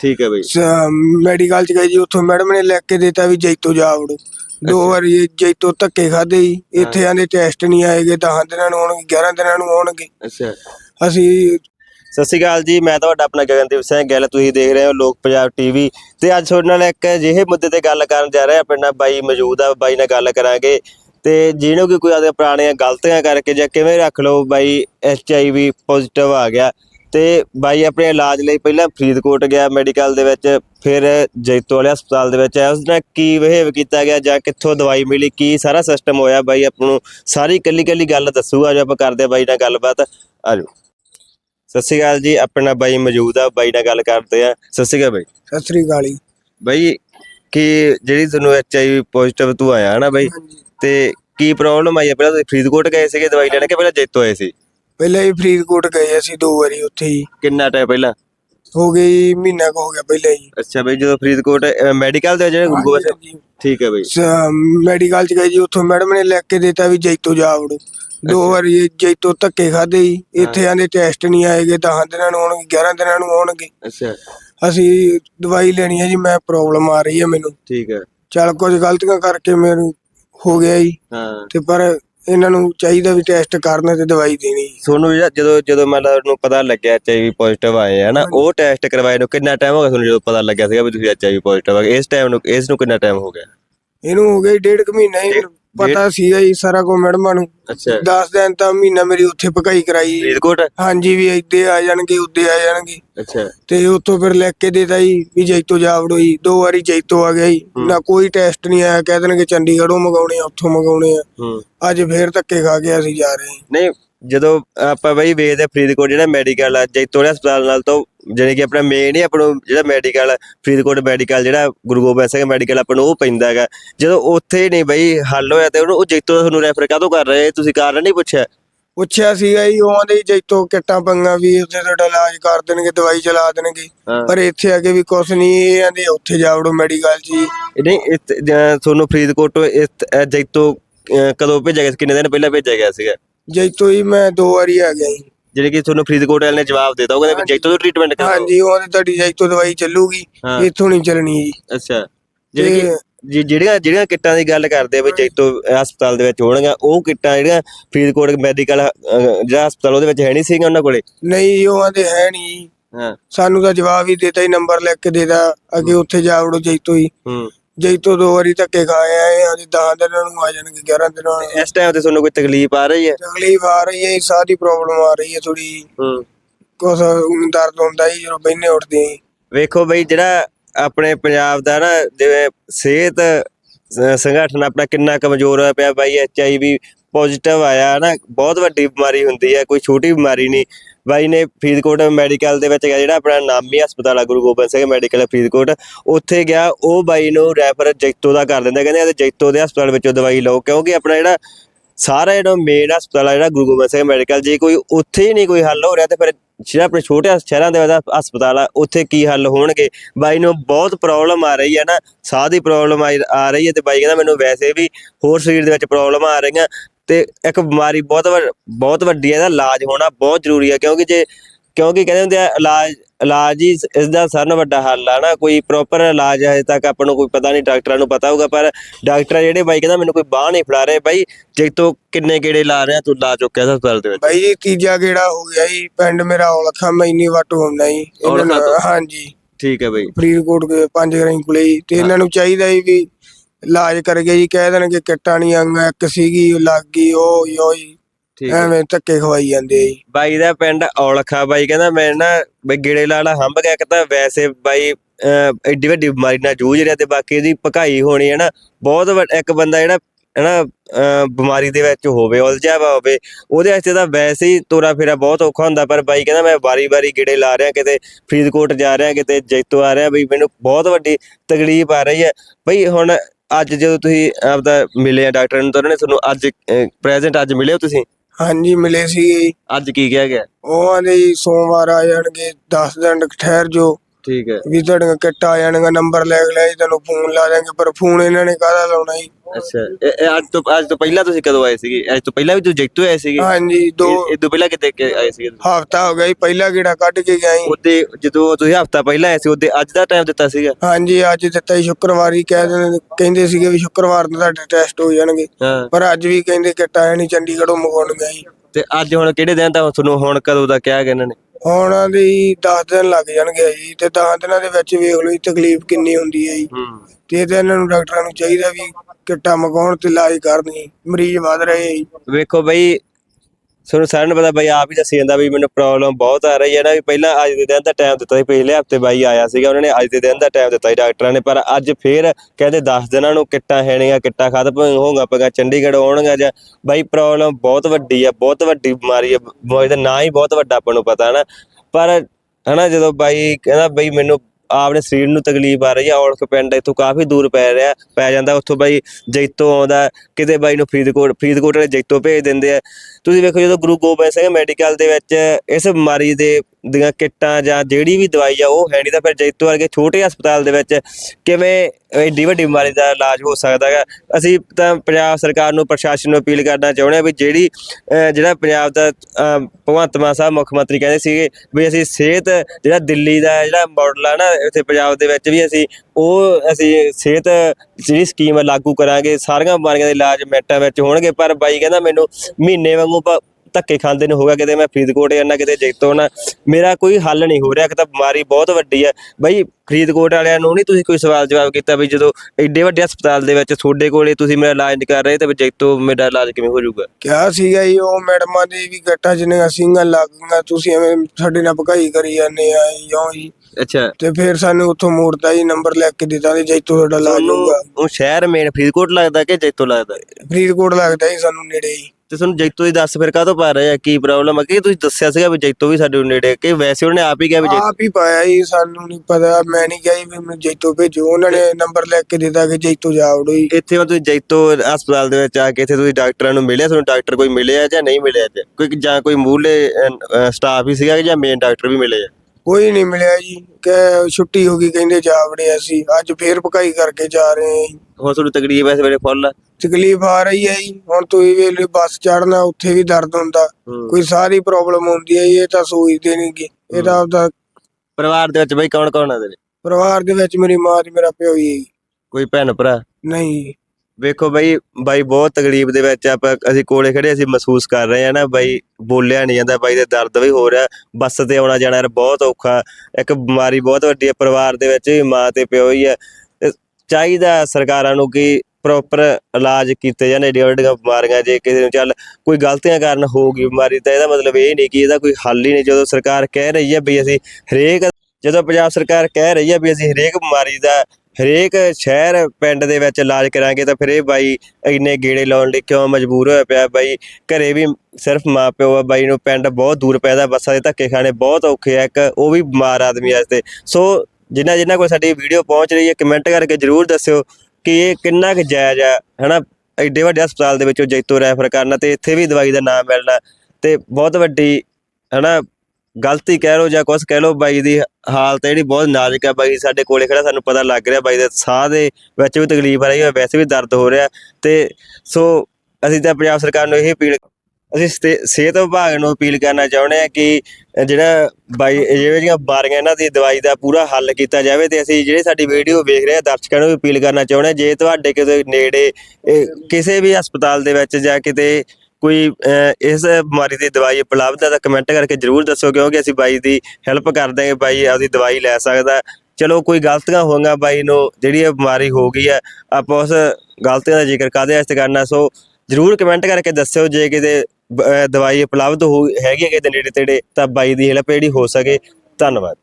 ਠੀਕ ਹੈ ਬਈ। ਮੈਡੀਕਲ ਚ ਗਏ ਜੀ ਉੱਥੋਂ ਮੈਡਮ ਨੇ ਲਿਖ ਕੇ ਦਿੱਤਾ ਵੀ ਜੈਤੋ ਜਾ ਵੜੋ ਦੋ ਵਾਰੀ ਇਹ ਜੈਤੋ ਧੱਕੇ ਖਾਦੇ ਜੀ। ਇੱਥੇ ਆਂਦੇ ਟੈਸਟ ਨਹੀਂ ਆਏਗੇ 10 ਦਿਨਾਂ ਨੂੰ ਆਉਣਗੇ 11 ਦਿਨਾਂ ਨੂੰ ਆਉਣਗੇ। ਅੱਛਾ। ਅਸੀਂ ਸਤਿ ਸ਼੍ਰੀ ਅਕਾਲ ਜੀ ਮੈਂ ਤੁਹਾਡਾ ਆਪਣਾ ਗਗਨਦੀਪ ਸਿੰਘ ਗਿੱਲ ਤੁਸੀਂ ਦੇਖ ਰਹੇ ਹੋ ਲੋਕ ਪੰਜਾਬ ਟੀਵੀ ਤੇ ਅੱਜ ਤੁਹਾਡੇ ਨਾਲ ਇੱਕ ਅਜਿਹੇ ਮੁੱਦੇ ਤੇ ਗੱਲ ਕਰਨ ਜਾ ਰਹੇ ਆ ਪਿੰਡਾਂ ਬਾਈ ਮੌਜੂਦ ਆ ਬਾਈ ਨਾਲ ਗੱਲ ਕਰਾਂਗੇ। ਤੇ ਜਿਹਨੂੰ ਕਿ ਕੋਈ ਆਦੇ ਪੁਰਾਣੀਆਂ ਗਲਤੀਆਂ ਕਰਕੇ ਜਾਂ ਕਿਵੇਂ ਰੱਖ ਲਓ ਬਾਈ ਐਚ ਆਈ ਵੀ ਪੋਜ਼ਿਟਿਵ ਆ ਗਿਆ। ਤੇ ਬਾਈ ਆਪਣੇ ਇਲਾਜ ਲਈ ਪਹਿਲਾਂ ਫਰੀਦਕੋਟ ਗਿਆ ਮੈਡੀਕਲ ਦੇ ਵਿੱਚ ਫਿਰ ਜੈਤੋ ਵਾਲੇ ਹਸਪਤਾਲ ਦੇ ਵਿੱਚ ਆਇਆ। ਉਸ ਨਾਲ ਕੀ ਬਿਹੇਵ ਕੀਤਾ ਗਿਆ ਜਾਂ ਕਿੱਥੋਂ ਦਵਾਈ ਮਿਲੀ ਕੀ ਸਾਰਾ ਸਿਸਟਮ ਹੋਇਆ? ਬਾਈ ਆਪ ਨੂੰ ਸਾਰੀ ਕੱਲੀ ਕੱਲੀ ਗੱਲ ਦੱਸੂਗਾ ਜੋ ਆਪਾਂ ਕਰਦੇ ਆ ਬਾਈ ਨਾਲ ਗੱਲਬਾਤ। ਆਜੋ। ਸਤਿ ਸ਼੍ਰੀ ਅਕਾਲ ਜੀ ਆਪਣਾ ਬਾਈ ਮੌਜੂਦ ਆ ਬਾਈ ਨਾਲ ਗੱਲ ਕਰਦੇ ਆ ਸਤਿ ਸ਼੍ਰੀ ਅਕਾਲ ਬਾਈ। ਸਤਿ ਸ੍ਰੀ ਅਕਾਲ ਜੀ। ਬਾਈ ਕਿ ਜਿਹੜੀ ਤੁਹਾਨੂੰ ਐਚਆਈਵੀ ਪੋਜ਼ਿਟਿਵ ਤੂੰ ਆਇਆ ਹਨਾ ਬਾਈ? ਤੇ ਕੀ ਪ੍ਰੋਬਲਮ ਆਈ ਆ? ਪਹਿਲਾਂ ਤੁਸੀਂ ਫਰੀਦਕੋਟ ਗਏ ਸੀਗੇ ਦਵਾਈ ਲੈਣ ਕਿ ਪਹਿਲਾਂ ਜੈਤੋ ਆਏ ਸੀ? ਪਹਿਲਾਂ ਹੀ ਫਰੀਦਕੋਟ ਗਏ ਅਸੀਂ ਦੋ ਵਾਰੀ ਉੱਥੇ ਹੀ। ਕਿੰਨਾ ਟਾਈਮ ਪਹਿਲਾਂ? ਹੋ ਗਈ ਮਹੀਨਾ ਕੁ ਹੋ ਗਿਆ ਪਹਿਲਾਂ ਹੀ। ਅੱਛਾ ਬਾਈ ਜਦੋਂ ਫਰੀਦਕੋਟ ਮੈਡੀਕਲ ਦੇ ਜਿਹੜੇ ਗੁਰੂ ਗੋਬਿੰਦ ਸਿੰਘ ਠੀਕ ਹੈ ਬਾਈ। ਮੈਡੀਕਲ ਚ ਗਏ ਜੀ ਉੱਥੋਂ ਮੈਡਮ ਨੇ ਲਿਖ ਕੇ ਦਿੱਤਾ ਵੀ ਜੈਤੋ ਜਾ ਵੜੋ ਦੋ ਵਾਰੀ ਜੈਤੋ ਧੱਕੇ ਖਾਦੇ ਜੀ। ਇੱਥੇ ਆਂਦੇ ਟੈਸਟ ਨਹੀਂ ਆਏਗੇ 10 ਦਿਨਾਂ ਨੂੰ ਆਉਣਗੇ 11 ਦਿਨਾਂ ਨੂੰ ਆਉਣਗੇ। ਅੱਛਾ। ਅਸੀਂ ਦਵਾਈ ਲੈਣੀ ਹੈ ਜੀ ਮੈਂ ਪ੍ਰੋਬਲਮ ਆ ਰਹੀ ਹੈ ਮੈਨੂੰ। ਠੀਕ ਹੈ। ਚੱਲ ਕੁਝ ਗਲਤੀਆਂ ਕਰਕੇ ਮੈਨੂੰ ਹੋ ਗਿਆ ਜੀ। ਹਾਂ। ਤੇ ਪਰ ਇਹਨਾਂ ਨੂੰ ਚਾਹੀਦਾ ਵੀ ਟੈਸਟ ਕਰਨ ਤੇ ਦਵਾਈ ਦੇਣੀ। ਤੁਹਾਨੂੰ ਜਿਹੜਾ- ਜਦੋਂ ਜਦੋਂ ਮਤਲਬ ਨੂੰ ਪਤਾ ਲੱਗਿਆ ਐਚਆਈਵੀ ਪੋਜ਼ਿਟਿਵ ਆਏ ਹੈ ਨਾ ਉਹ ਟੈਸਟ ਕਰਵਾਏ ਨੂੰ ਕਿੰਨਾ ਟਾਈਮ ਹੋ ਗਿਆ ਤੁਹਾਨੂੰ ਜਦੋਂ ਪਤਾ ਲੱਗਿਆ ਸੀਗਾ ਵੀ ਤੁਸੀਂ ਐਚਆਈਵੀ ਪੋਜ਼ਿਟਿਵ ਆ ਗਏ? ਇਸ ਟਾਈਮ ਨੂੰ ਇਸ ਨੂੰ ਕਿੰਨਾ ਟਾਈਮ ਹੋ ਗਿਆ? ਇਹਨੂੰ ਹੋ ਗਿਆ ਜੀ ਡੇਢ ਕੁ ਮਹੀਨਾ ਹੀ। ਪਤਾ ਸੀਗਾ ਜੀ ਸਾਰਾ ਕੋ ਮੈਡਮਾਂ ਨੂੰ। ਅੱਛਾ। 10 ਦਿਨ ਤਾਂ ਮਹੀਨਾ ਮੇਰੀ ਉੱਥੇ ਪਕਾਈ ਕਰਾਈ। ਫਰੀਦਕੋਟ? ਹਾਂਜੀ ਵੀ ਇੱਦੇ ਆ ਜਾਣਗੇ ਉੱਦੇ ਆ ਜਾਣਗੇ। ਅੱਛਾ। ਤੇ ਉੱਥੋਂ ਫਿਰ ਲਿਖ ਕੇ ਦੇਤਾ ਜੀ ਵੀ ਜੈਤੋ ਜਾ ਵੜੋ ਜੀ। ਦੋ ਵਾਰੀ ਜੈਤੋ ਆ ਗਿਆ ਜੀ। ਨਾ ਕੋਈ ਟੈਸਟ ਨਹੀਂ ਆਇਆ। ਕਹਿ ਦੇਣਗੇ ਚੰਡੀਗੜ੍ਹੋਂ ਮੰਗਾਉਣੇ ਆ ਉੱਥੋਂ ਮੰਗਾਉਣੇ ਆ। ਅੱਜ ਫੇਰ ਧੱਕੇ ਖਾ ਕੇ ਅਸੀਂ ਜਾ ਰਹੇ ਹਾਂ। ਨਹੀਂ ਜਦੋਂ ਆਪਾਂ ਬਈ ਵੇਖਦੇ ਫਰੀਦਕੋਟ ਜਿਹੜਾ ਮੈਡੀਕਲ ਆ ਜੈਤੋ ਵਾਲੇ ਹਸਪਤਾਲ ਨਾਲ ਤੋਂ ਜਾਣੀ ਕਿ ਆਪਣਾ ਮੇਨ ਹੀ ਆਪਾਂ ਨੂੰ ਜਿਹੜਾ ਮੈਡੀਕਲ ਫਰੀਦਕੋਟ ਮੈਡੀਕਲ ਜਿਹੜਾ ਗੁਰੂ ਗੋਬਿੰਦ ਸਿੰਘ ਮੈਡੀਕਲ ਆਪਾਂ ਨੂੰ ਉਹ ਪੈਂਦਾ ਹੈਗਾ। ਜਦੋਂ ਉੱਥੇ ਨਹੀਂ ਬਈ ਹੱਲ ਹੋਇਆ ਤੇ ਉਹਨੂੰ ਉਹ ਜੈਤੋ ਤੁਹਾਨੂੰ ਰੈਫਰ ਕਾਹਤੋਂ ਕਰ ਰਹੇ? ਤੁਸੀਂ ਕਾਰਨ ਨਹੀਂ ਪੁੱਛਿਆ? ਪੁੱਛਿਆ ਸੀਗਾ ਜੀ ਉਹ ਆਂਦੇ ਜੈਤੋ ਕਿੱਟਾਂ ਪੰਗਾ ਵੀ ਉੱਥੇ ਤੁਹਾਡਾ ਇਲਾਜ ਕਰ ਦੇਣਗੇ ਦਵਾਈ ਚਲਾ ਦੇਣਗੇ। ਪਰ ਇੱਥੇ ਆ ਕੇ ਵੀ ਕੁਛ ਨਹੀਂ ਇਹ ਆਂਦੇ ਉੱਥੇ ਜਾ ਵੜੋ ਮੈਡੀਕਲ ਜੀ। ਨਹੀਂ ਤੁਹਾਨੂੰ ਫਰੀਦਕੋਟ ਜੈਤੋ ਕਦੋਂ ਭੇਜਿਆ ਗਿਆ ਸੀ? ਕਿੰਨੇ ਦਿਨ ਪਹਿਲਾਂ ਭੇਜਿਆ ਗਿਆ ਸੀਗਾ? ਜੈਤੋ ਹੀ ਮੈਂ ਦੋ ਵਾਰੀ ਆ ਗਿਆ ਜੀ। ਜਿਹੜੇ ਕਿ ਤੁਹਾਨੂੰ ਫਰੀਦਕੋਟ ਵਾਲੇ ਨੇ ਜਵਾਬ ਦੇਤਾ ਉਹ ਕਹਿੰਦੇ ਵੀ ਜੈਤੋ ਤੋਂ ਟ੍ਰੀਟਮੈਂਟ ਕਰਾਓ। ਹਾਂਜੀ ਉਹ ਆਂਦੇ ਤੁਹਾਡੀ ਜੈਤੋ ਦਵਾਈ ਚੱਲੂਗੀ ਹਾਂ। ਇੱਥੋਂ ਨਹੀਂ ਚੱਲਣੀ ਜੀ। ਅੱਛਾ। ਜਿਹੜੇ ਕਿ ਤੇ- ਜਿ- ਜਿਹੜੀਆਂ ਜਿਹੜੀਆਂ ਕਿੱਟਾਂ ਦੀ ਗੱਲ ਕਰਦੇ ਆ ਵੀ ਜੈਤੋ ਹਸਪਤਾਲ ਦੇ ਵਿੱਚ ਹੋਣਗੀਆਂ ਉਹ ਕਿੱਟਾਂ ਜਿਹੜੀਆਂ ਫਰੀਦਕੋਟ ਮੈਡੀਕਲ ਜਿਹੜਾ ਹਸਪਤਾਲ ਉਹਦੇ ਵਿੱਚ ਹੈ ਨਹੀਂ ਸੀਗੀਆਂ ਉਹਨਾਂ ਕੋਲੇ? ਨਹੀਂ ਉਹ ਆਂਦੇ ਹੈ ਨਹੀਂ ਜੀ। ਹਾਂ। ਸਾਨੂੰ ਤਾਂ ਜਵਾਬ ਹੀ ਦਿੱਤਾ ਹੀ ਨੰਬਰ ਲਿਖ ਕੇ ਦੇਦਾ ਅੱਗੇ ਉੱਥੇ ਜਾ ਵੜੋ ਜੈਤੋ ਹੀ ਹੂੰ। ਜੈਤੋ ਦੋ ਵਾਰੀ ਧੱਕੇ ਖਾਏ ਆਏ ਆ 10 ਦਿਨਾਂ ਨੂੰ ਆ ਜਾਣਗੇ 11 ਦਿਨਾਂ ਨੂੰ ਇਸ ਟਾਈਮ ਤੇ ਤੁਹਾਨੂੰ ਕੋਈ ਤਕਲੀਫ ਆ ਰਹੀ ਹੈ? ਤਕਲੀਫ ਆ ਰਹੀ ਹੈ ਸਾਹ ਦੀ ਪ੍ਰੋਬਲਮ ਆ ਰਹੀ ਹੈ ਥੋੜੀ ਹੂੰ। ਕੁਛ ਦਰਦ ਹੁੰਦਾ ਜੀ ਜਦੋਂ ਬੈਠੇ ਉੱਠਦੇ ਆਂ। ਵੇਖੋ ਬਈ ਜਿਹੜਾ ਆਪਣੇ ਪੰਜਾਬ ਦਾ ਨਾ ਜਿਵੇਂ ਸਿਹਤ ਸ- ਸੰਗਠਨ ਆਪਣਾ ਕਿੰਨਾ ਕਮਜ਼ੋਰ ਹੋਇਆ ਪਿਆ ਬਾਈ ਐਚਆਈਵੀ ਪੋਜ਼ਿਟਿਵ ਆਇਆ ਨਾ ਬਹੁਤ ਵੱਡੀ ਬਿਮਾਰੀ ਹੁੰਦੀ ਹੈ, ਕੋਈ ਛੋਟੀ ਬਿਮਾਰੀ ਨਹੀਂ। ਬਾਈ ਨੇ ਫਰੀਦਕੋਟ ਮੈਡੀਕਲ ਦੇ ਵਿੱਚ ਗਿਆ, ਜਿਹੜਾ ਆਪਣਾ ਨਾਮੀ ਹਸਪਤਾਲ ਆ, ਗੁਰੂ ਗੋਬਿੰਦ ਸਿੰਘ ਮੈਡੀਕਲ ਫਰੀਦਕੋਟ, ਉੱਥੇ ਗਿਆ, ਉਹ ਬਾਈ ਨੂੰ ਰੈਫਰ ਜੈਤੋ ਦਾ ਕਰ ਦਿੰਦਾ, ਕਹਿੰਦੇ ਇਹ ਜੈਤੋ ਦੇ ਹਸਪਤਾਲ ਵਿੱਚੋਂ ਦਵਾਈ ਲਓ, ਕਿਉਂਕਿ ਆਪਣਾ ਜਿਹੜਾ ਸਾਰਾ ਜਿਹੜਾ ਮੇਨ ਹਸਪਤਾਲ ਆ, ਜਿਹੜਾ ਗੁਰੂ ਗੋਬਿੰਦ ਸਿੰਘ ਮੈਡੀਕਲ, ਜੇ ਕੋਈ ਉੱਥੇ ਹੀ ਨਹੀਂ ਕੋਈ ਹੱਲ ਹੋ ਰਿਹਾ, ਤੇ ਫਿਰ ਜਿਹੜਾ ਆਪਣੇ ਛੋਟੇ ਸ਼ਹਿਰਾਂ ਦੇ ਵਿੱਚ ਹਸਪਤਾਲ ਆ, ਉੱਥੇ ਕੀ ਹੱਲ ਹੋਣਗੇ? ਬਾਈ ਨੂੰ ਬਹੁਤ ਪ੍ਰੋਬਲਮ ਆ ਰਹੀ ਹੈ ਨਾ, ਸਾਹ ਦੀ ਪ੍ਰੋਬਲਮ ਆ ਰਹੀ ਹੈ, ਤੇ ਬਾਈ ਕਹਿੰਦਾ ਮੈਨੂੰ ਵੈਸੇ ਵੀ ਹੋਰ ਸਰੀਰ ਦੇ ਵਿੱਚ ਪ੍ਰੋਬਲਮ ਆ ਰਹੀਆਂ ਤੇ ਇੱਕ ਬਿਮਾਰੀ ਬਹੁਤ ਬਹੁਤ ਵੱਡੀ ਹੈ ਇਹਦਾ ਇਲਾਜ ਹੋਣਾ ਬਹੁਤ ਜ਼ਰੂਰੀ ਹੈ ਕਿਉਂਕਿ ਜੇ ਕਿਉਂਕਿ ਕਹਿੰਦੇ ਹੁੰਦੇ ਆ ਇਲਾਜ ਇਲਾਜ ਹੀ ਇਸ ਦਾ ਸਾਰਿਆਂ ਨਾਲੋਂ ਵੱਡਾ ਹੱਲ ਆ ਨਾ ਕੋਈ ਪ੍ਰੋਪਰ ਇਲਾਜ ਹਜੇ ਤੱਕ ਆਪਾਂ ਨੂੰ ਕੋਈ ਪਤਾ ਨਹੀਂ ਡਾਕਟਰਾਂ ਨੂੰ ਪਤਾ ਹੋਊਗਾ ਪਰ ਡਾਕਟਰ ਜਿਹੜੇ ਬਾਈ ਕਹਿੰਦਾ ਮੈਨੂੰ ਕੋਈ ਬਾਹ ਨਹੀਂ ਫੜਾ ਰਹੇ ਬਾਈ ਜੇ ਤੋਂ ਕਿੰਨੇ ਗੇੜੇ ਲਾ ਰਿਹਾ ਤੂੰ ਲਾ ਚੁੱਕਿਆ ਹਸਪਤਾਲ ਦੇ ਵਿੱਚ। ਬਾਈ ਜੀ ਤੀਜਾ ਗੇੜਾ ਹੋ ਗਿਆ ਜੀ ਪਿੰਡ ਮੇਰਾ ਔਲਖਾ ਮੈਨੀ ਵੱਟ ਹੁੰਦਾ ਜੀ ਇਹਨਾਂ ਨੂੰ- ਔਲਖਾ ਤੋਂ? ਹਾਂਜੀ। ਠੀਕ ਹੈ ਬਾਈ। ਫਰੀਦਕੋਟ ਦੇ ਪੰਜ ਗਰਾਈ ਕੋਲੇ ਜੀ ਤੇ ਇਹਨਾਂ ਨੂੰ ਚਾਹੀਦਾ ਜੀ ਵੀ ਇਲਾਜ ਕਰਕੇ ਜੀ ਕਹਿ ਦੇਣਗੇ ਕਿੱਟਾਂ ਨਹੀਂ ਆਂਗਾ ਇੱਕ ਸੀਗੀ ਉਹ ਲੱਗ ਗਈ ਉਹ। ਠੀਕ ਹੈ। ਐਵੇਂ ਧੱਕੇ ਖਵਾਈ ਜਾਂਦੇ ਆ ਜੀ। ਬਾਈ ਦਾ ਪਿੰਡ ਔਲਖਾ ਬਾਈ ਕਹਿੰਦਾ ਮੈਂ ਨਾ ਬਈ ਗੇੜੇ ਲਾਲਾ ਹੰਬ ਗਿਆ ਕਿ ਤਾਂ ਵੈਸੇ ਬਾਈ ਅਹ, ਐਡੀ ਵੱਡੀ ਬਿਮਾਰੀ ਨਾਲ ਜੂਝ ਰਿਹਾ ਤੇ ਬਾਕੀ ਇਹਦੀ ਭਕਾਈ ਹੋਣੀ ਹੈ ਨਾ ਬਹੁਤ ਵੱਡ- ਇੱਕ ਬੰਦਾ ਜਿਹੜਾ ਹੈ ਨਾ ਅਹ, ਬਿਮਾਰੀ ਦੇ ਵਿੱਚ ਹੋਵੇ ਉਲਝਿਆ ਵਾ ਹੋਵੇ ਉਹਦੇ ਵਾਸਤੇ ਤਾਂ ਵੈਸੇ ਹੀ ਤੋਰਾ ਫੇਰਾ ਬਹੁਤ ਔਖਾ ਹੁੰਦਾ ਪਰ ਬਾਈ ਕਹਿੰਦਾ ਮੈਂ ਵਾਰੀ-ਵਾਰੀ ਗੇੜੇ ਲਾ ਰਿਹਾ ਕਿਤੇ ਫਰੀਦਕੋਟ ਜਾ ਰਿਹਾ ਕਿਤੇ ਜੈਤੋ ਆ ਰਿਹਾ ਬਈ ਮੈਨੂੰ ਬਹੁਤ ਵੱਡੀ ਤਕਲੀਫ ਆ ਰਹੀ ਹੈ। ਬਈ ਹੁਣ ਅੱਜ ਜਦੋਂ ਤੁਸੀਂ ਆਪਦਾ ਮਿਲੇ ਆ ਡਾਕਟਰ ਨੂੰ ਤਾਂ ਉਹਨਾਂ ਨੇ ਤੁਹਾਨੂੰ ਅੱਜ ਪ੍ਰੈਜ਼ੈਂਟ ਅੱਜ ਮਿਲੇ ਹੋ ਤੁਸੀਂ? ਹਾਂਜੀ ਮਿਲੇ ਸੀ। ਅੱਜ ਕੀ ਕਿਹਾ ਗਿਆ? ਉਹ ਆਂਦੇ ਜੀ ਸੋਮਵਾਰ ਆ ਜਾਣਗੇ 10 ਦਿਨ ਠਹਿਰ ਜੋ ਠੀਕ ਹੈ। ਵੀ ਤੁਹਾਡੀਆਂ ਕਿੱਟਾਂ ਆ ਜਾਣਗੀਆਂ ਨੰਬਰ ਲੈ ਲਿਆ ਜੀ ਤੁਹਾਨੂੰ ਫੋਨ ਲਾ ਦਾਂਗੇ ਪਰ ਫੋਨ ਇਹਨਾਂ ਨੇ ਕਾਹਦਾ ਲਾਉਣਾ ਜੀ? ਅੱਛਾ ਇਹ- ਇਹ ਅੱਜ ਤੋਂ ਅੱਜ ਤੋਂ ਪਹਿਲਾਂ ਤੁਸੀਂ ਕਦੋਂ ਆਏ ਸੀਗੇ? ਅੱਜ ਤੋਂ ਪਹਿਲਾਂ ਵੀ ਤੁਸੀਂ ਜੈਤੋ ਆਏ ਸੀਗੇ? ਹਾਂਜੀ ਦੋ ਇਹ ਇਹ ਤੋਂ ਪਹਿਲਾਂ ਕਿਤੇ ਕਿ ਆਏ ਸੀਗੇ ਹਫਤਾ ਹੋ ਗਿਆ ਜੀ ਪਹਿਲਾ ਗੇੜਾ ਕੱਢ ਕੇ ਗਿਆ ਜੀ। ਉਹਦੇ ਜਦੋਂ ਤੁਸੀਂ ਹਫਤਾ ਪਹਿਲਾਂ ਆਏ ਸੀ ਉਹਦੇ ਅੱਜ ਦਾ ਟਾਈਮ ਦਿੱਤਾ ਸੀਗਾ? ਹਾਂਜੀ ਅੱਜ ਦਿੱਤਾ ਜੀ ਸ਼ੁੱਕਰਵਾਰੀ ਕਹਿ ਦਿੰਦੇ ਕਹਿੰਦੇ ਸੀਗੇ ਵੀ ਸ਼ੁੱਕਰਵਾਰ ਨੂੰ ਤੁਹਾਡੇ ਟੈਸਟ ਹੋ ਜਾਣਗੇ। ਹਾਂ। ਪਰ ਅੱਜ ਵੀ ਕਹਿੰਦੇ ਕਿੱਟਾਂ ਆਇਆ ਨਹੀਂ ਚੰਡੀਗੜ੍ਹੋਂ ਮੰਗਾਉਣਗੇ ਜੀ। ਤੇ ਅੱਜ ਹੁਣ ਕਿਹੜੇ ਦਿਨ ਦਾ ਤੁਹਾਨੂੰ ਹੁਣ ਕਦੋਂ ਦਾ ਕਿਹਾ ਗਿਆ ਇਹਨਾਂ ਨੇ? ਹੁਣ ਦੀ 10 ਦਿਨ ਲੱਗ ਜਾਣਗੇ ਜੀ ਤੇ 10 ਦਿਨਾਂ ਦੇ ਵਿੱਚ ਵੇਖ ਲਓ ਜੀ ਤਕਲੀਫ ਕਿੰਨੀ ਹੁੰਦੀ ਹੈ ਜੀ। ਤੇ ਇਹ ਤਾਂ ਇਹਨਾਂ ਨੂੰ ਡਾਕਟਰਾਂ ਨੂੰ ਚਾਹੀਦਾ ਵੀ ਕਿੱਟਾਂ ਮੰਗਾਉਣ ਤੇ ਇਲਾਜ ਕਰਨ ਜੀ ਮਰੀਜ਼ ਵੱਧ ਰਹੇ ਜੀ। ਵੇਖੋ ਬਈ ਤੁਹਾਨੂੰ ਸਾਰਿਆਂ ਨੂੰ ਪਤਾ ਬਈ ਆਪ ਹੀ ਦੱਸੀ ਜਾਂਦਾ ਵੀ ਮੈਨੂੰ ਪ੍ਰੋਬਲਮ ਬਹੁਤ ਆ ਰਹੀ ਹੈ ਨਾ ਵੀ ਪਹਿਲਾਂ ਅੱਜ ਦੇ ਦਿਨ ਦਾ ਟਾਈਮ ਦਿੱਤਾ ਸੀ, ਪਿਛਲੇ ਹਫ਼ਤੇ ਬਾਈ ਆਇਆ ਸੀਗਾ, ਉਹਨਾਂ ਨੇ ਅੱਜ ਦੇ ਦਿਨ ਦਾ ਟਾਈਮ ਦਿੱਤਾ ਸੀ ਡਾਕਟਰਾਂ ਨੇ, ਪਰ ਅੱਜ ਫੇਰ ਕਹਿੰਦੇ 10 ਦਿਨਾਂ ਨੂੰ ਕਿੱਟਾਂ ਹੈਣੀਆਂ, ਕਿੱਟਾਂ ਖਤਮ ਹੋਊਗਾ ਪਗਾ ਚੰਡੀਗੜ੍ਹ ਆਉਣਗਾ ਜਾਂ ਬਾਈ ਪ੍ਰੋਬਲਮ ਬਹੁਤ ਵੱਡੀ ਆ, ਬਹੁਤ ਵੱਡੀ ਬਿਮਾਰੀ ਆ ਬਿਮਾਰੀ ਦਾ ਨਾਂ ਹੀ ਬਹੁਤ ਵੱਡਾ ਆਪਾਂ ਨੂੰ ਪਤਾ ਨਾ। ਪਰ ਹਨਾ ਜਦੋਂ ਬਾਈ ਕਹਿੰਦਾ ਬਈ ਮੈਨੂੰ ਆਪਣੇ ਸਰੀਰ ਨੂੰ ਤਕਲੀਫ ਆ ਰਹੀ ਆ, ਔਲਖ ਪਿੰਡ ਇੱਥੋਂ ਕਾਫੀ ਦੂਰ ਪੈ ਰਿਹਾ, ਪੈ ਜਾਂਦਾ, ਉੱਥੋਂ ਬਾਈ ਜੈਤੋ ਆਉਂਦਾ, ਕਿਤੇ ਬਾਈ ਨੂੰ ਫਰੀਦਕੋਟ ਫਰੀਦਕੋਟ ਵਾਲੇ ਜੈਤੋ ਭੇਜ ਦਿੰਦੇ ਆ। ਤੁਸੀਂ ਵੇਖੋ ਜਦੋਂ ਗੁਰੂ ਗੋਬਿੰਦ ਸਿੰਘ ਮੈਡੀਕਲ ਦੇ ਵਿੱਚ ਇਸ ਬਿਮਾਰੀ ਦੇ ਦੀਆਂ ਕਿੱਟਾਂ ਜਾਂ ਜਿਹੜੀ ਵੀ ਦਵਾਈ ਆ, ਉਹ ਹੈ ਨਹੀਂ, ਤਾਂ ਫਿਰ ਜੈਤੋ ਵਰਗੇ ਛੋਟੇ ਹਸਪਤਾਲ ਦੇ ਵਿੱਚ ਕਿਵੇਂ ਐਡੀ ਵੱਡੀ ਬਿਮਾਰੀ ਦਾ ਇਲਾਜ ਹੋ ਸਕਦਾ ਹੈਗਾ। ਅਸੀਂ ਤਾਂ ਪੰਜਾਬ ਸਰਕਾਰ ਨੂੰ, ਪ੍ਰਸ਼ਾਸਨ ਨੂੰ ਅਪੀਲ ਕਰਨਾ ਚਾਹੁੰਦੇ ਹਾਂ ਵੀ ਜਿਹੜੀ, ਅਹ ਜਿਹੜਾ ਪੰਜਾਬ ਦਾ, ਅਹ ਭਗਵੰਤ ਮਾਨ ਸਾਹਿਬ ਮੁੱਖ ਮੰਤਰੀ ਕਹਿੰਦੇ ਸੀਗੇ ਵੀ ਅਸੀਂ ਸਿਹਤ, ਜਿਹੜਾ ਦਿੱਲੀ ਦਾ ਜਿਹੜਾ ਮਾਡਲ ਆ ਨਾ ਇੱਥੇ ਪੰਜਾਬ ਦੇ ਵਿੱਚ ਵੀ ਅਸੀਂ, ਉਹ ਅਸੀਂ ਸਿਹਤ ਜਿਹੜੀ ਸਕੀਮ ਲਾਗੂ ਕਰਾਂਗੇ। ਸਾਰੀਆਂ ਬਿਮਾਰੀਆਂ ਦੇ ਇਲਾਜ ਮਿੰਟਾਂ ਵਿੱਚ ਹੋਣਗੇ, ਪਰ ਬਾਈ ਕਹਿੰਦਾ ਮੈਨੂੰ ਮਹੀਨੇ ਵਾਂਗੂ ਪ- ਧੱਕੇ ਖਾਂਦੇ ਨੂੰ ਹੋਗਾ ਕਿਤੇ ਮੈਂ ਫਰੀਦਕੋਟ ਜਾਣਾ ਕਿਤੇ ਜੈਤੋ ਨਾ ਮੇਰਾ ਕੋਈ ਹੱਲ ਨਹੀਂ ਹੋ ਰਿਹਾ ਕਿ ਤਾਂ ਬਿਮਾਰੀ ਬਹੁਤ ਵੱਡੀ ਹੈ। ਬਈ ਫਰੀਦਕੋਟ ਵਾਲਿਆਂ ਨੂੰ ਨਹੀਂ ਤੁਸੀਂ ਕੋਈ ਸਵਾਲ ਜਵਾਬ ਕੀਤਾ ਵੀ ਜਦੋਂ ਐਡੇ ਵੱਡੇ ਹਸਪਤਾਲ ਦੇ ਵਿੱਚ ਤੁਹਾਡੇ ਕੋਲੇ ਤੁਸੀਂ ਮੇਰਾ ਇਲਾਜ ਨਹੀਂ ਕਰ ਰਹੇ ਤੇ ਜੈਤੋ ਮੇਰਾ ਇਲਾਜ ਕਿਵੇਂ ਹੋ ਜਾਊਗਾ? ਕਿਹਾ ਸੀਗਾ ਜੀ ਉਹ ਮੈਡਮਾਂ ਦੇ ਵੀ ਗੱਟਾਂ ਜਿੰਨੀਆਂ ਸਿੰਘਾਂ ਲੱਗੀਆਂ ਤੁਸੀਂ ਐਵੇਂ ਸਾਡੇ ਨਾਲ ਭਕਾਈ ਕਰੀ ਜਾਂਦੇ ਆ ਜੋ ਜੀ। ਅੱਛਾ। ਤੇ ਫਿਰ ਸਾਨੂੰ ਉੱਥੋਂ ਮੋੜਤਾ ਜੀ ਨੰਬਰ ਲੈ ਕੇ ਦਿੱਤਾ ਤੇ ਜੈਤੋ ਤੁਹਾਡਾ ਤੁਹਾਨੂੰ ਜਾਊਗਾ ਉਹ ਸ਼ਹਿਰ ਮੇਨ ਫਰੀਦਕੋਟ ਲੱਗਦਾ ਕਿ ਜੈਤੋ ਲੱਗਦਾ? ਫਰੀਦਕੋਟ ਲੱਗਦਾ ਜੀ ਸਾਨੂੰ ਨੇੜੇ ਹੀ ਤੇ ਤੁਹਾਨੂੰ ਜੈਤੋ ਦੀ ਦੱਸ ਫਿਰ ਕਾਹਤੋਂ ਪਾ ਰਹੇ ਆ? ਕੀ ਪ੍ਰੋਬਲਮ ਹੈ ਕਿ ਤੁਸੀਂ ਦੱਸਿਆ ਸੀਗਾ ਵੀ ਜੈਤੋ ਵੀ ਸਾਡੇ ਨੇੜੇ ਕਿ ਵੈਸੇ ਉਹਨੇ ਆਪ ਹੀ ਕਿਹਾ ਵੀ ਜੈਤੋ ਆਪ ਹੀ ਪਾਇਆ ਜੀ ਸਾਨੂੰ ਨਹੀਂ ਪਤਾ ਮੈਂ ਨਹੀਂ ਜੀ ਵੀ ਮੈਨੂੰ ਜੈਤੋ ਭੇਜੋ। ਉਹਨਾਂ ਨੇ ਨੰਬਰ ਲੈ ਕੇ ਦਿੱਤਾ ਕਿ ਜੈਤੋ ਜਾ ਵੜੋ ਜੀ। ਇੱਥੇ ਹੁਣ ਤੁਸੀਂ ਜੈਤੋ ਹਸਪਤਾਲ ਦੇ ਵਿੱਚ ਆ ਕੇ ਇੱਥੇ ਤੁਸੀਂ ਡਾਕਟਰਾਂ ਨੂੰ ਮਿਲਿਆ? ਤੁਹਾਨੂੰ ਡਾਕਟਰ ਕੋਈ ਮਿਲਿਆ ਜਾਂ ਨਹੀਂ ਮਿਲਿਆ ਅੱਜ ਕੋਈ ਜਾਂ ਕੋਈ ਮੂਹਲੇ ਸਟਾਫ ਹੀ ਸੀਗਾ ਜਾਂ ਮੇਨ ਡਾਕਟਰ ਵੀ ਮਿਲੇ ਆ? ਕੋਈ ਨਹੀਂ ਮਿਲਿਆ ਜੀ। ਕਿ ਛੁੱਟੀ ਹੋ ਗਈ ਕਹਿੰਦੇ ਜਾ ਵੜੇ ਅਸੀਂ ਅੱਜ ਫੇਰ ਭਕਾਈ ਕਰਕੇ ਜਾ ਰਹੇ ਹਾਂ ਹੁਣ ਤੁਹਾਨੂੰ ਤਕਲੀਫ ਇਸ ਵੇਲੇ ਫੁੱਲ ਆ? ਤਕਲੀਫ ਆ ਰਹੀ ਹੈ ਜੀ। ਹੁਣ ਤੁਸੀਂ ਵੇਲੇ ਬੱਸ ਚੜਨਾ ਉੱਥੇ ਵੀ ਦਰਦ ਹੁੰਦਾ। ਹੂੰ। ਕੋਈ ਸਾਰੀ ਪ੍ਰੋਬਲਮ ਹੁੰਦੀ ਹੈ ਜੀ, ਇਹ ਤਾਂ ਸੋਚਦੇ ਨਹੀਂ ਕਿ ਇਹ ਤਾਂ ਆਪਦਾ ਪਰਿਵਾਰ ਦੇ ਵਿੱਚ ਬਈ ਕੌਣ ਕੌਣ ਆ ਤੇਰੇ? ਪਰਿਵਾਰ ਦੇ ਵਿੱਚ ਮੇਰੀ ਮਾਂ ਤੇ ਮੇਰਾ ਪਿਓ ਹੀ ਹੈ ਜੀ। ਕੋਈ ਭੈਣ ਭਰਾ? ਨਹੀਂ। ਜੀ। ਵੇਖੋ ਬਈ ਬਾਈ ਬਹੁਤ ਤਕਲੀਫ ਦੇ ਵਿੱਚ ਆਪਾਂ ਅਸੀਂ ਕੋਲੇ ਖੜੇ ਅਸੀਂ ਮਹਿਸੂਸ ਕਰ ਰਹੇ ਆ ਨਾ ਬਾਈ ਬੋਲਿਆ ਨਹੀਂ ਜਾਂਦਾ ਬਾਈ ਦੇ ਦਰਦ ਵੀ ਹੋ ਰਿਹਾ ਬੱਸ ਤੇ ਆਉਣਾ ਜਾਣਾ ਯਾਰ ਬਹੁਤ ਔਖਾ। ਇੱਕ ਬਿਮਾਰੀ ਬਹੁਤ ਵੱਡੀ ਹੈ ਪਰਿਵਾਰ ਦੇ ਵਿੱਚ ਵੀ ਮਾਂ ਤੇ ਪਿਓ ਹੀ ਹੈ। ਤੇ ਚਾਹੀਦਾ ਸਰਕਾਰਾਂ ਨੂੰ ਕਿ ਪ੍ਰੋਪਰ ਇਲਾਜ ਕੀਤੇ ਜਾਣ, ਏਡੀਆਂ ਵੱਡੀਆਂ ਬਿਮਾਰੀਆਂ, ਜੇ ਕਿਸੇ ਨੂੰ ਚੱਲ ਕੋਈ ਗਲਤੀਆਂ ਕਾਰਨ ਹੋਊਗੀ ਬਿਮਾਰੀ, ਤਾਂ ਇਹਦਾ ਮਤਲਬ ਇਹ ਨਹੀਂ ਕਿ ਇਹਦਾ ਕੋਈ ਹੱਲ ਹੀ ਨਹੀਂ। ਜਦੋਂ ਸਰਕਾਰ ਕਹਿ ਰਹੀ ਹੈ ਵੀ ਅਸੀਂ ਹਰੇਕ, ਜਦੋਂ ਪੰਜਾਬ ਸਰਕਾਰ ਕਹਿ ਰਹੀ ਹੈ ਵੀ ਅਸੀਂ ਹਰੇਕ ਬਿਮਾਰੀ ਦਾ ਹਰੇਕ ਸ਼ਹਿਰ, ਪਿੰਡ ਦੇ ਵਿੱਚ ਇਲਾਜ ਕਰਾਂਗੇ, ਤਾਂ ਫਿਰ ਇਹ ਬਾਈ ਇੰਨੇ ਗੇੜੇ ਲਾਉਣ ਲਈ ਕਿਉਂ ਮਜਬੂਰ ਹੋਇਆ ਪਿਆ? ਬਾਈ ਘਰੇ ਵੀ ਸਿਰਫ ਮਾਂ ਪਿਓ ਆ, ਬਾਈ ਨੂੰ ਪਿੰਡ ਬਹੁਤ ਦੂਰ ਪੈਦਾ, ਬੱਸਾਂ ਦੇ ਧੱਕੇ ਖਾਣੇ ਬਹੁਤ ਔਖੇ ਆ, ਇੱਕ ਉਹ ਵੀ ਬਿਮਾਰ ਆਦਮੀ ਵਾਸਤੇ ਸੋ ਜਿਨ੍ਹਾਂ ਜਿਨ੍ਹਾਂ ਕੋਲ ਸਾਡੀ ਵੀਡੀਓ ਪਹੁੰਚ ਰਹੀ ਹੈ ਕਮੈਂਟ ਕਰਕੇ ਜਰੂਰ ਦੱਸਿਓ ਕਿ ਇਹ ਕਿੰਨਾ ਕੁ ਜਾਇਜ਼ ਆ ਹਨਾ? ਐਡੇ ਵੱਡੇ ਹਸਪਤਾਲ ਦੇ ਵਿੱਚੋਂ ਜੈਤੋ ਰੈਫਰ ਕਰਨਾ ਤੇ ਇੱਥੇ ਵੀ ਦਵਾਈ ਦਾ ਨਾਮ ਮਿਲਣਾ ਤੇ ਬਹੁਤ ਵੱਡੀ, ਹਨਾ, ਗਲਤੀ ਕਹਿ ਲੋ ਜਾਂ ਕੁਛ ਕਹਿ ਲੋ ਬਾਈ ਦੀ ਹਾਲਤ ਜਿਹੜੀ ਬਹੁਤ ਨਾਜ਼ੁਕ ਹੈ, ਬਾਈ ਸਾਡੇ ਕੋਲੇ ਖੜਾ ਸਾਨੂੰ ਪਤਾ ਲੱਗ ਰਿਹਾ ਬਾਈ ਦੇ ਸਾਹ ਦੇ ਵਿੱਚ ਵੀ ਤਕਲੀਫ ਆ ਰਹੀ ਹੈ, ਵੈਸੇ ਵੀ ਦਰਦ ਹੋ ਰਿਹਾ ਤੇ ਸੋ ਅਸੀਂ ਤਾਂ ਪੰਜਾਬ ਸਰਕਾਰ ਨੂੰ ਇਹ ਅਪੀਲ ਅਸੀਂ ਸਤੇ- ਸਿਹਤ ਵਿਭਾਗ ਨੂੰ ਅਪੀਲ ਕਰਨਾ ਚਾਹੁੰਦੇ ਹਾਂ ਕਿ ਜਿਹੜਾ ਬਾਈ ਇਹ ਜਿਹੜੀਆਂ ਬਿਮਾਰੀਆਂ ਇਹਨਾਂ ਦੀ ਦਵਾਈ ਦਾ ਪੂਰਾ ਹੱਲ ਕੀਤਾ ਜਾਵੇ ਤੇ ਅਸੀਂ ਜਿਹੜੇ ਸਾਡੀ ਵੀਡੀਓ ਵੇਖ ਰਹੇ ਆ ਦਰਸ਼ਕਾਂ ਨੂੰ ਵੀ ਅਪੀਲ ਕਰਨਾ ਚਾਹੁੰਦੇ ਹਾਂ ਜੇ ਤੁਹਾਡੇ ਕਿਤੇ ਨੇੜੇ ਇਹ ਕਿਸੇ ਵੀ ਹਸਪਤਾਲ ਦੇ ਵਿੱਚ ਜਾਂ ਕਿਤੇ ਕੋਈ ਅਹ, ਇਸ ਬਿਮਾਰੀ ਦੀ ਦਵਾਈ ਉਪਲਬਧ ਹੈ ਤਾਂ ਕਮੈਂਟ ਕਰਕੇ ਜਰੂਰ ਦੱਸੋ ਕਿਉਂਕਿ ਅਸੀਂ ਬਾਈ ਦੀ ਹੈਲਪ ਕਰ ਦਾਂਗੇ ਬਾਈ ਆਪਦੀ ਦਵਾਈ ਲੈ ਸਕਦਾ ਚਲੋ ਕੋਈ ਗਲਤੀਆਂ ਹੋਈਆਂ ਬਾਈ ਨੂੰ ਜਿਹੜੀ ਇਹ ਬਿਮਾਰੀ ਹੋ ਗਈ ਹੈ ਆਪਾਂ ਉਸ ਗਲਤੀਆਂ ਦਾ ਜ਼ਿਕਰ ਕਾਹਦੇ ਵਾਸਤੇ ਕਰਨਾ ਸੋ ਜਰੂਰ ਕਮੈਂਟ ਕਰਕੇ ਦੱਸਿਓ ਜੇ ਕਿਤੇ ਦਵਾਈ ਉਪਲਬਧ ਹੋ ਹੈਗੀ ਹੈ ਕਿਤੇ ਨੇੜੇ ਤੇੜੇ, ਤਾਂ ਬਾਈ ਦੀ ਹੈਲਪ ਜਿਹੜੀ ਹੋ ਸਕੇ। ਧੰਨਵਾਦ।